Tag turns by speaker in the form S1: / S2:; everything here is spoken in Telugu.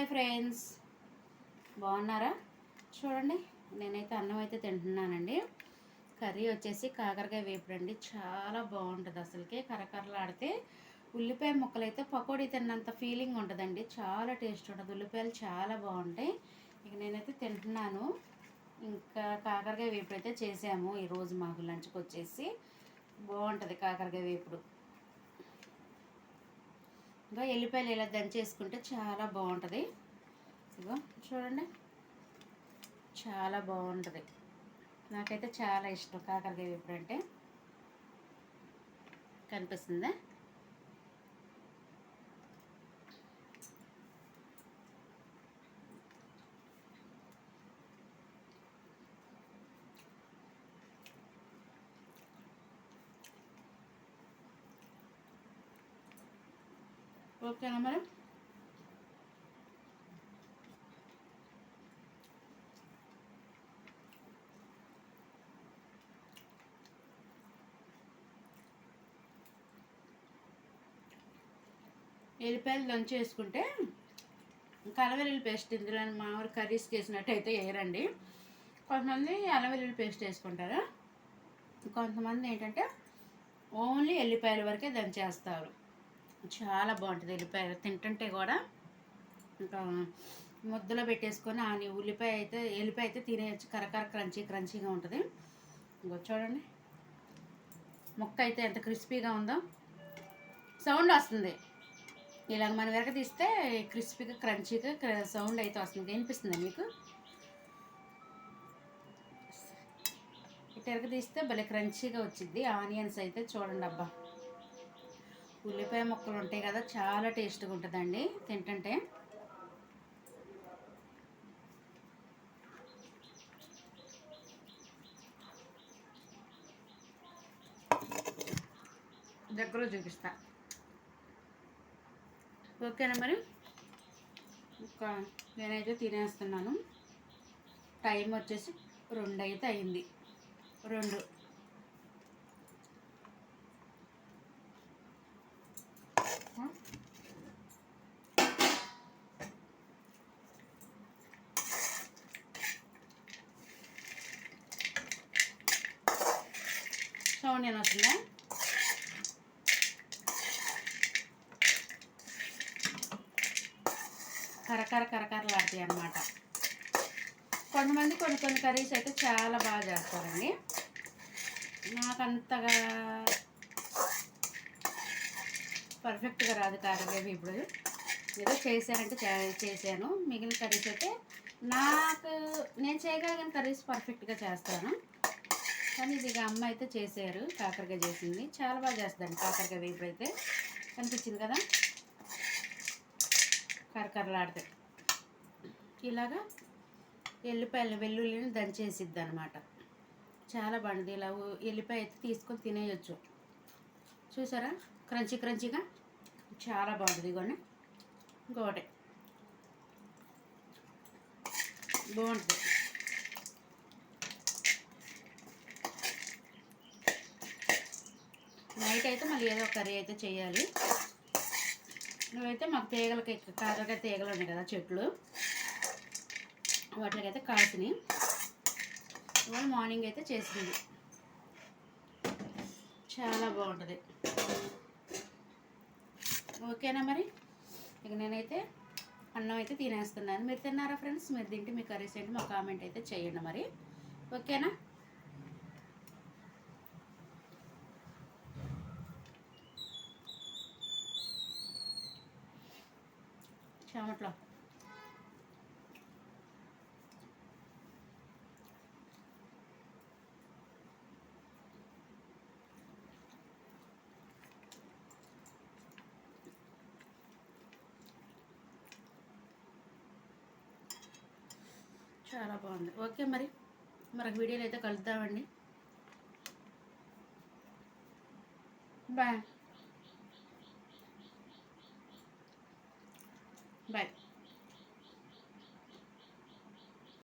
S1: Hi friends. బాగున్నారా? చూడండి నేనైతే అన్నం అయితే తింటున్నానండి. కర్రీ వచ్చేసి కాకరకాయ వేపుడు అండి. చాలా బాగుంటుంది అసలుకి కరకరలాడితే. ఉల్లిపాయ ముక్కలు అయితే పకోడీ తిన్నంత ఫీలింగ్ ఉంటుందండి. చాలా టేస్ట్ ఉంటుంది. ఉల్లిపాయలు చాలా బాగుంటాయి. ఇక నేనైతే తింటున్నాను. ఇంకా కాకరకాయ వేపుడు అయితే చేసాము. ఈరోజు మాకు లంచ్కి వచ్చేసి. బాగుంటుంది కాకరకాయ వేపుడు. ఇంకా ఎల్లిపాయలు ఇలా దంచేసుకుంటే చాలా బాగుంటుంది. ఇగో చూడండి. చాలా బాగుంటుంది. నాకైతే చాలా ఇష్టం కాకరకాయ ఎప్పుడంటే కనిపిస్తుందా? ఓకేనా మరి? ఎల్లిపాయలు దంచి వేసుకుంటే కలవెల్లుల్లి పేస్ట్ ఇందులో మామూలు కర్రీస్కి వేసినట్టయితే వేయరండి. కొంతమంది అలవెల్లుల్లి పేస్ట్ వేసుకుంటారు. కొంతమంది ఏంటంటే ఓన్లీ ఎల్లిపాయల వరకే దంచేస్తారు. చాలా బాగుంటుంది ఎల్లిపాయ తింటుంటే కూడా. ఇంకా ముద్దలో పెట్టేసుకొని ఆ ఉల్లిపాయ అయితే ఎల్లిపాయ అయితే తినేయచ్చు. కరకర క్రంచీ క్రంచీగా ఉంటుంది. ఇంకో చూడండి. ముక్క అయితే ఎంత క్రిస్పీగా ఉందో. సౌండ్ వస్తుంది. ఇలాగ మన వెనక తీస్తే క్రిస్పీగా క్రంచీగా సౌండ్ అయితే వస్తుంది. వినిపిస్తుంది మీకు? ఇటు తీస్తే భలే క్రంచీగా వచ్చింది ఆనియన్స్ అయితే చూడండి అబ్బా. ఉల్లిపాయ ముక్కలు ఉంటాయి కదా చాలా టేస్ట్గా ఉంటుందండి తింటుంటే. దగ్గర చూపిస్తా. ఓకేనా మరి? ఇంకా నేనైతే తినేస్తున్నాను. టైం వచ్చేసి రెండు అయితే అయింది. రెండు. సౌండ్ నేను వస్తుందా కరకర లాంటివి అన్నమాట. కొంతమంది కొన్ని కొన్ని కర్రీస్ అయితే చాలా బాగా చేస్తారండి. నాకు అంతగా పర్ఫెక్ట్గా రాదు కాకరకాయ ఇప్పుడు. ఏదో చేశానంటే చేశాను. మిగిలిన కర్రీస్ అయితే నాకు నేను చేయగలిగిన కర్రీస్ పర్ఫెక్ట్గా చేస్తాను. కానీ ఇది అమ్మ అయితే చేశారు కాకరకాయ చేసింది. చాలా బాగా చేస్తుందండి కాకరకాయ వేపుడు అయితే. కనిపించింది కదా? కరకరలాడితే. ఇలాగా ఎల్లిపాయలు వెల్లుల్లిని దంచేసిద్ది అనమాట చాలా బాగుంది. ఇలా ఎల్లిపాయ అయితే తీసుకొని తినేయచ్చు. చూసారా? క్రంచీ క్రంచీగా. చాలా బాగుంటుంది ఇగోండి ఇంకొకటి. బాగుంటుంది. నైట్ అయితే మళ్ళీ ఏదో ఒక కర్రీ అయితే చేయాలి. నువ్వైతే మాకు తీగలకి కాకరకాయ తీగలు ఉన్నాయి కదా చెట్లు. వాటికైతే కాసినాయి. ఇవాళ మార్నింగ్ అయితే చేసింది చాలా బాగుంటుంది. ఓకేనా మరి? ఇక నేనైతే అన్నం అయితే తినేస్తున్నాను. మీరు తిన్నారా ఫ్రెండ్స్? మీరు తింటే మీ కర్రీస్ ఏంటి? మా కామెంట్ అయితే చేయండి మరి. ఓకేనా? చెమట్లో చాలా బాగుంది. ఓకే మరి మరొక వీడియోలో అయితే కలుద్దామండి. బాయ్. బాయ్